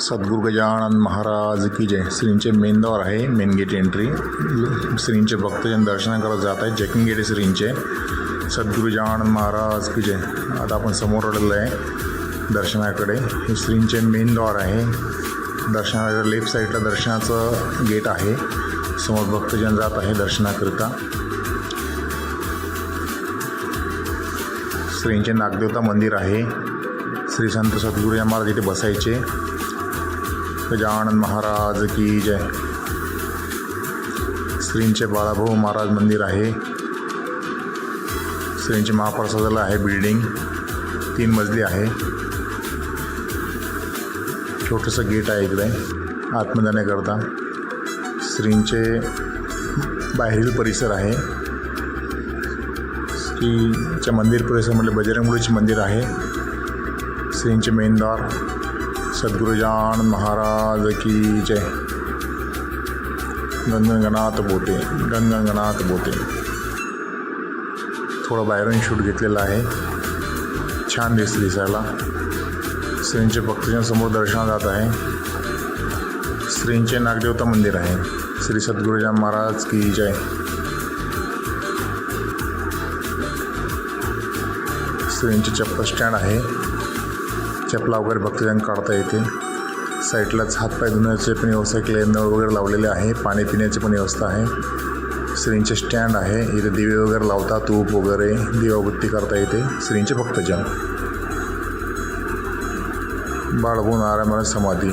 सद्गुरू गजानन महाराज की जय। श्रींचे मेन द्वार आहे मेन गेट एंट्री श्रींचे भक्तजन दर्शन करत जात आहेत चेकिंग गेट आहे श्रींचे. सद्गुरू गजानन महाराज की जय। आता आपण समोर आलेलो आहे दर्शनाकडे. हे श्रींचे मेन द्वार आहे. दर्शनाकडे लेफ्ट साईडला दर्शनाचं गेट आहे. समोर भक्तजन जात आहे दर्शनाकरिता. श्रींचे नागदेवता मंदिर आहे. श्री संत सद्गुरू महाराज इथे बसायचे. गजानन महाराज की जय। श्रींचे बाळाभाऊ महाराज मंदिर आहे। श्रींचे महाप्रसादाला आहे बिल्डिंग तीन मजली आहे। छोटंसं गेट आहे इकडे आतमध्ये जाण्याकरता श्रींचे बाहेरील परिसर आहे। श्रीच्या मंदिर परिसरामध्ये बजरंगबलीचे मंदिर आहे। श्रींचे मेनदार सद्गुरुजान महाराज की जय। गणगणगणात बोते गणगणगणात बोते थोडं बाहेरून शूट घेतलेलं आहे. छान दिसते दिसायला. श्रींचे भक्तजन समोर दर्शनात जात आहे. श्रींचे नागदेवता मंदिर आहे. श्री सद्गुरुजान महाराज की जय। श्रींचे चप्पल स्टँड आहे. चपला वगैरे भक्तजन काढता येते. साईडलाच हातपाय धुण्याचे पण व्यवस्था केले नळ वगैरे लावलेले आहे. पाणी पिण्याची पण व्यवस्था आहे. श्रींचे स्टँड आहे. इथे दिवे वगैरे लावतात तूप वगैरे. दिवाबत्ती करता येते. श्रींचे भक्तजन बाळगुण नारायण समाधी.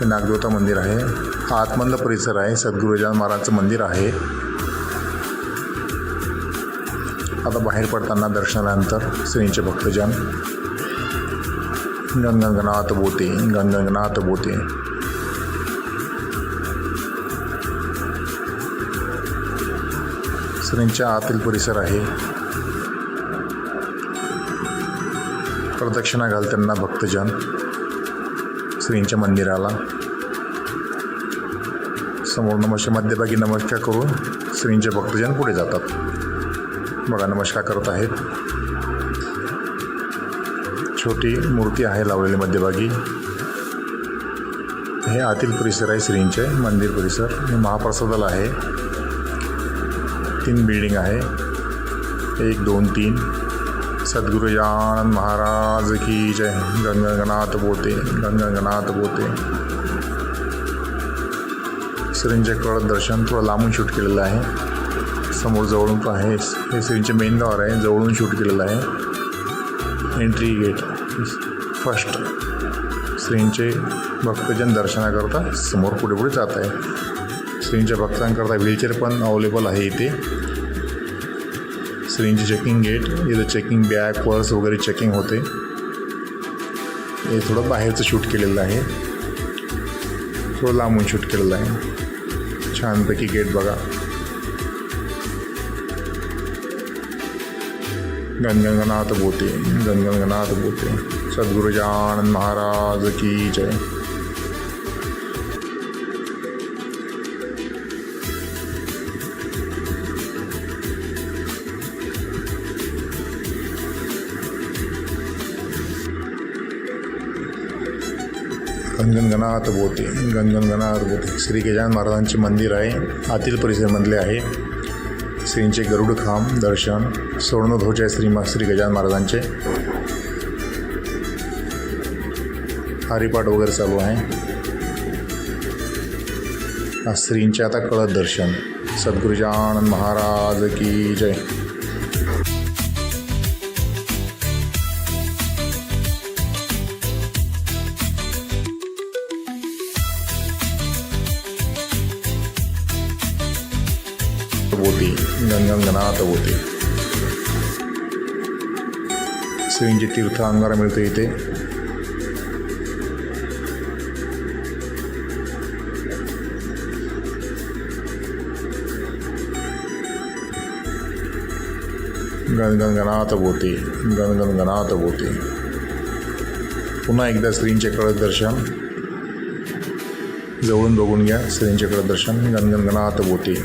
हे नागदेवता मंदिर आहे. हा परिसर आहे. सद्गुरुजान महाराजचं मंदिर आहे. आता बाहेर पडताना दर्शनानंतर श्रींचे भक्तजन गणगणगणात बोते गणगणगणात बोते. श्रींच्या आतील परिसर आहे. प्रदक्षिणा घालताना भक्तजन श्रींच्या मंदिराला. समोर नमस्कार मध्यभागी नमस्कार करून श्रींचे भक्तजन पुढे जातात. बघा नमस्कार करत आहेत. छोटी मूर्ती आहे लावलेली मध्यभागी. हे आतील परिसर आहे श्रींचे मंदिर परिसर. हे महाप्रसादाला आहे. तीन बिल्डिंग आहे. एक दोन तीन. सद्गुरुजानंद महाराज की जय. गणगणगणात बोते गणगणगणात बोते. श्रींचे कळत दर्शन थोडं लांबून शूट केलेलं आहे. समोर जवळून पण आहे. हे श्रींचे मेन द्वार आहे. जवळून शूट केलेलं आहे. एंट्री गेट फर्स्ट श्रींचे भक्तजन दर्शनाकरता समोर पुढे पुढे जात आहे. श्रींच्या भक्तांकरता व्हीलचेअर पण अवेलेबल आहे इथे. श्रींचे चेकिंग गेट इथं चेकिंग बॅग पर्स वगैरे चेकिंग होते. हे थोडं बाहेरचं शूट केलेलं आहे. थोडं लांबून शूट केलेलं आहे. छानपैकी गेट बघा. गणगणगणात बोते गणगणगणात बोते। सद्गुरुजानंद महाराज की जय। गणगणगणात बोते गणगणगणात बोते। श्री गजानन महाराजांचे मंदिर आहे आतील परिसरमधले आहे। श्रींचे गरुडखांब दर्शन स्वर्णध्वज आहे श्री श्री गजान महाराजांचे. हरिपाठ वगैरे चालू आहे. श्रींचे आता कळत दर्शन. सद्गुरुजानंद महाराज की जय. बोती गणगणगणात बोती श्रींचे तीर्थ अंगारा मिळते इथे. गणगणगणात बोते गणगणगणात बोते पुन्हा एकदा श्रींचे कळत दर्शन. जवळून बघून घ्या श्रींचे कळत दर्शन. गणगणगणात बोते